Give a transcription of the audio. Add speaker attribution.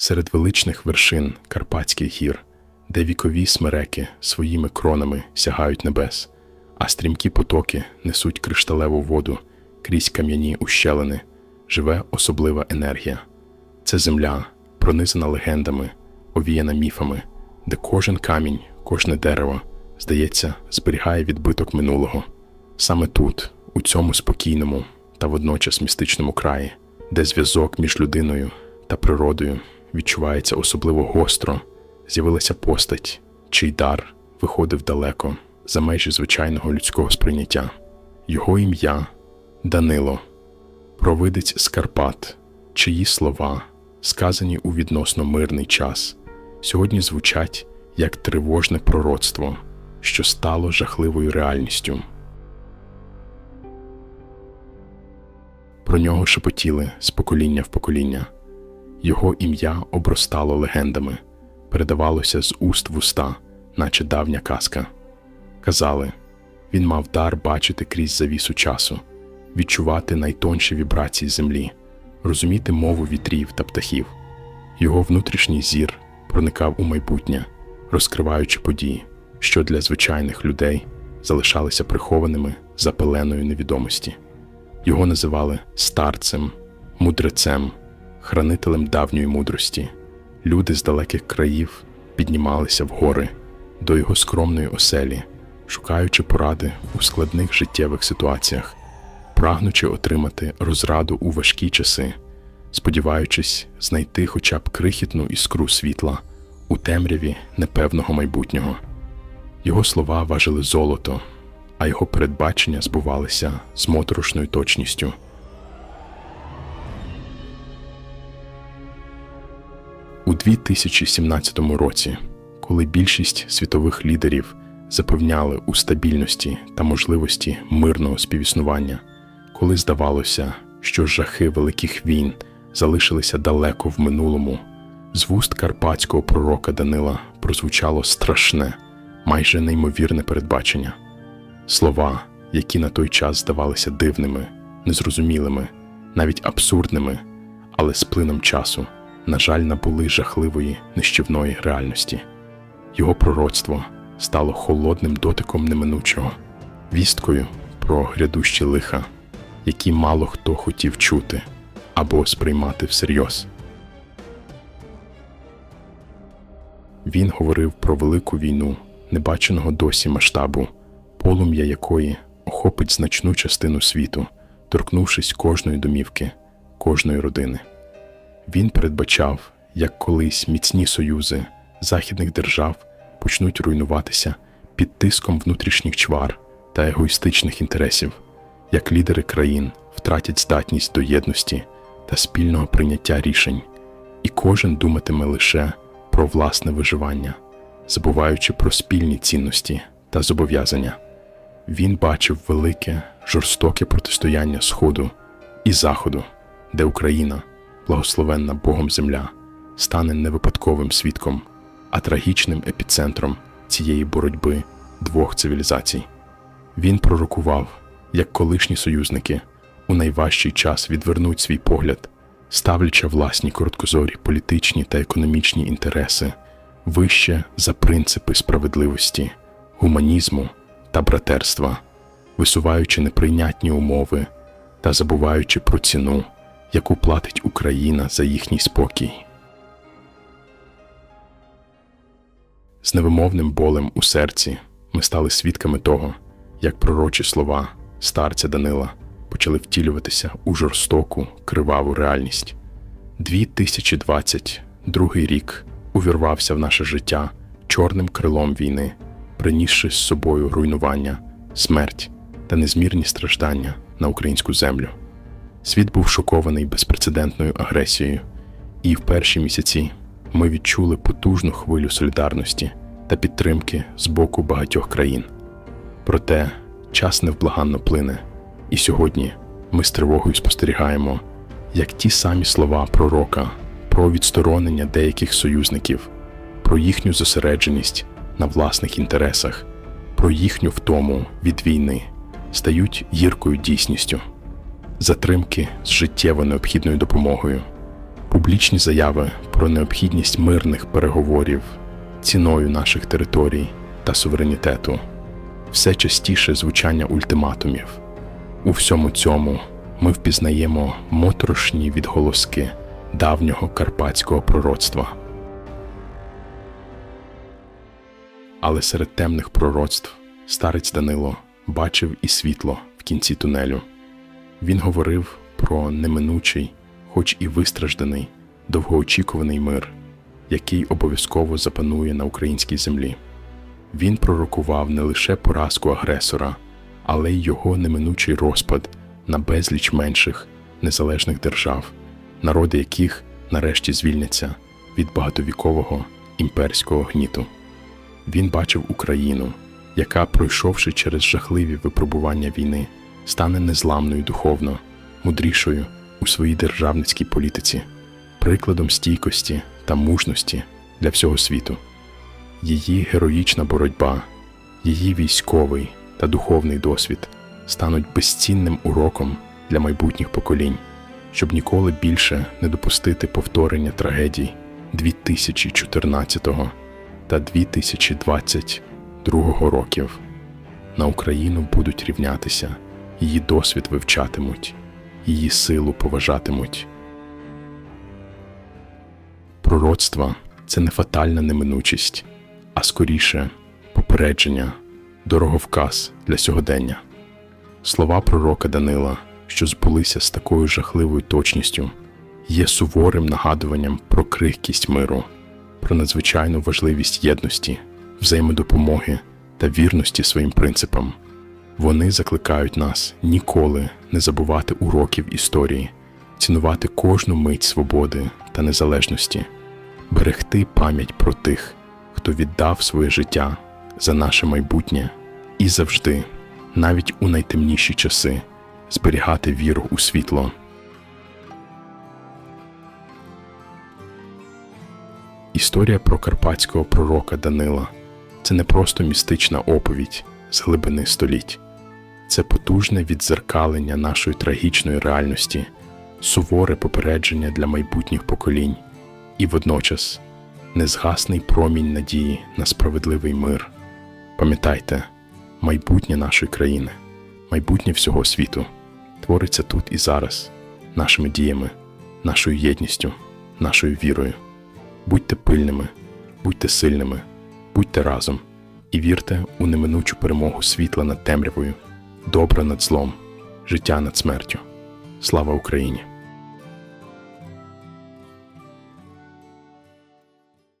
Speaker 1: серед величних вершин Карпатських гір, де вікові смереки своїми кронами сягають небес, а стрімкі потоки несуть кришталеву воду крізь кам'яні ущелини, живе особлива енергія. Це земля, пронизана легендами, овіяна міфами, де кожен камінь, кожне дерево, здається, зберігає відбиток минулого. Саме тут, у цьому спокійному та водночас містичному краї, де зв'язок між людиною та природою відчувається особливо гостро, з'явилася постать, чий дар виходив далеко за межі звичайного людського сприйняття. Його ім'я Данило, провидець з Карпат, чиї слова, сказані у відносно мирний час, сьогодні звучать як тривожне пророцтво, що стало жахливою реальністю. Про нього шепотіли з покоління в покоління. Його ім'я обростало легендами, передавалося з уст в уста, наче давня казка. Казали, він мав дар бачити крізь завісу часу, відчувати найтонші вібрації землі, розуміти мову вітрів та птахів. Його внутрішній зір проникав у майбутнє, розкриваючи події, що для звичайних людей залишалися прихованими за пеленою невідомості. Його називали старцем, мудрецем, хранителем давньої мудрості. Люди з далеких країв піднімалися в гори до його скромної оселі, шукаючи поради у складних життєвих ситуаціях, прагнучи отримати розраду у важкі часи, сподіваючись знайти хоча б крихітну іскру світла у темряві непевного майбутнього. Його слова важили золото, а його передбачення збувалися з моторошною точністю. У 2017 році, коли більшість світових лідерів запевняли у стабільності та можливості мирного співіснування, коли здавалося, що жахи великих війн залишилися далеко в минулому, з вуст карпатського пророка Данила прозвучало страшне, майже неймовірне передбачення. Слова, які на той час здавалися дивними, незрозумілими, навіть абсурдними, але з плином часу, на жаль, набули жахливої нищівної реальності. Його пророцтво стало холодним дотиком неминучого, вісткою про грядущі лиха, які мало хто хотів чути або сприймати всерйоз. Він говорив про велику війну, небаченого досі масштабу, полум'я якої охопить значну частину світу, торкнувшись кожної домівки, кожної родини. Він передбачав, як колись міцні союзи західних держав почнуть руйнуватися під тиском внутрішніх чвар та егоїстичних інтересів, як лідери країн втратять здатність до єдності та спільного прийняття рішень, і кожен думатиме лише про власне виживання, забуваючи про спільні цінності та зобов'язання. Він бачив велике, жорстоке протистояння Сходу і Заходу, де Україна, благословенна Богом земля, стане не випадковим свідком, а трагічним епіцентром цієї боротьби двох цивілізацій. Він пророкував, як колишні союзники у найважчий час відвернуть свій погляд, ставлячи власні короткозорі політичні та економічні інтереси вище за принципи справедливості, гуманізму та братерства, висуваючи неприйнятні умови та забуваючи про ціну, яку платить Україна за їхній спокій. З невимовним болем у серці ми стали свідками того, як пророчі слова старця Данила почали втілюватися у жорстоку, криваву реальність. 2022 рік увірвався в наше життя чорним крилом війни, принісши з собою руйнування, смерть та незмірні страждання на українську землю. Світ був шокований безпрецедентною агресією, і в перші місяці ми відчули потужну хвилю солідарності та підтримки з боку багатьох країн. Проте час невблаганно плине, і сьогодні ми з тривогою спостерігаємо, як ті самі слова пророка про відсторонення деяких союзників, про їхню зосередженість на власних інтересах, про їхню втому від війни стають гіркою дійсністю, затримки з життєво необхідною допомогою, Публічні заяви про необхідність мирних переговорів ціною наших територій та суверенітету, все частіше звучання ультиматумів. У всьому цьому ми впізнаємо моторошні відголоски давнього карпатського пророцтва. Але серед темних пророцтв старець Данило бачив і світло в кінці тунелю. Він говорив про неминучий, хоч і вистражданий, довгоочікуваний мир, який обов'язково запанує на українській землі. Він пророкував не лише поразку агресора, але й його неминучий розпад на безліч менших незалежних держав, народи яких нарешті звільняться від багатовікового імперського гніту. Він бачив Україну, яка, пройшовши через жахливі випробування війни, стане незламною духовно, мудрішою у своїй державницькій політиці, прикладом стійкості та мужності для всього світу. Її героїчна боротьба, її військовий та духовний досвід стануть безцінним уроком для майбутніх поколінь, щоб ніколи більше не допустити повторення трагедій 2014 та 2022 років. На Україну будуть рівнятися, її досвід вивчатимуть, її силу поважатимуть. Пророцтва це не фатальна неминучість, а скоріше попередження, дороговказ для сьогодення. Слова пророка Данила, що збулися з такою жахливою точністю, є суворим нагадуванням про крихкість миру, про надзвичайну важливість єдності, взаємодопомоги та вірності своїм принципам. Вони закликають нас ніколи не забувати уроків історії, цінувати кожну мить свободи та незалежності, берегти пам'ять про тих, хто віддав своє життя за наше майбутнє і завжди, навіть у найтемніші часи, зберігати віру у світло. Історія про карпатського пророка Данила це не просто містична оповідь з глибини століть, це потужне віддзеркалення нашої трагічної реальності, суворе попередження для майбутніх поколінь і водночас незгасний промінь надії на справедливий мир. Пам'ятайте, майбутнє нашої країни, майбутнє всього світу твориться тут і зараз, нашими діями, нашою єдністю, нашою вірою. Будьте пильними, будьте сильними, будьте разом і вірте у неминучу перемогу світла над темрявою, добра над злом, життя над смертю. Слава Україні!